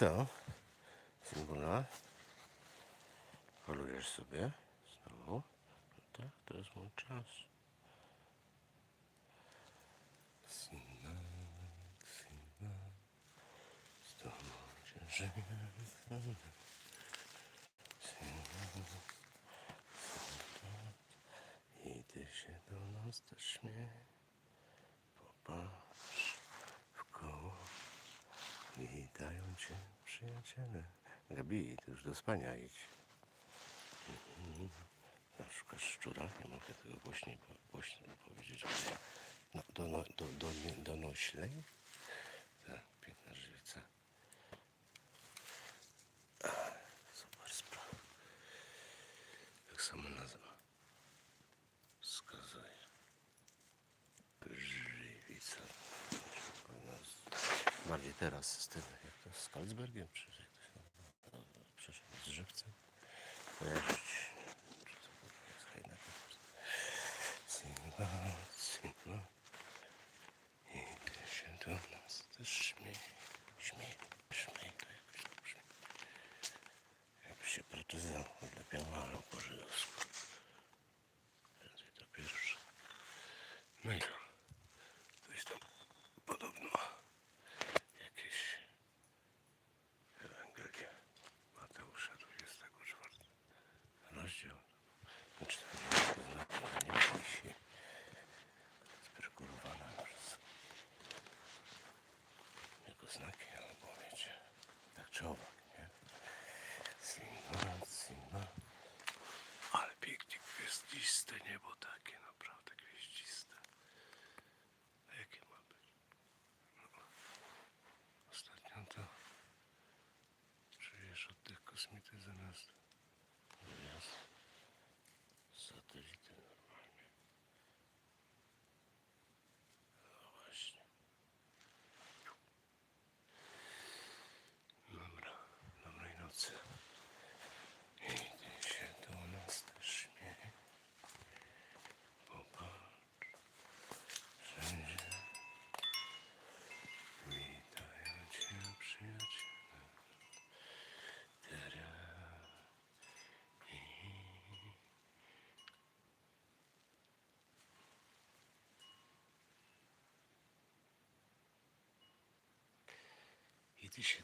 co? Symbula? Polujesz sobie? Znowu? No tak, to jest mój czas. I ty się do nas też śmiej. Popatrz przyjaciele. Gabi, ty już do spania idź. Mhm. A Szukasz szczura? Nie mogę tego głośniej, głośniej powiedzieć. No, do, no, do, do, nie- donoślej? Tak, piękna żywica. Super sprawa. Jak sama nazwa wskazuje. Żywica. Bardziej teraz z tym, jak to z Kalsbergiem przecież Yeah. Tak I ty się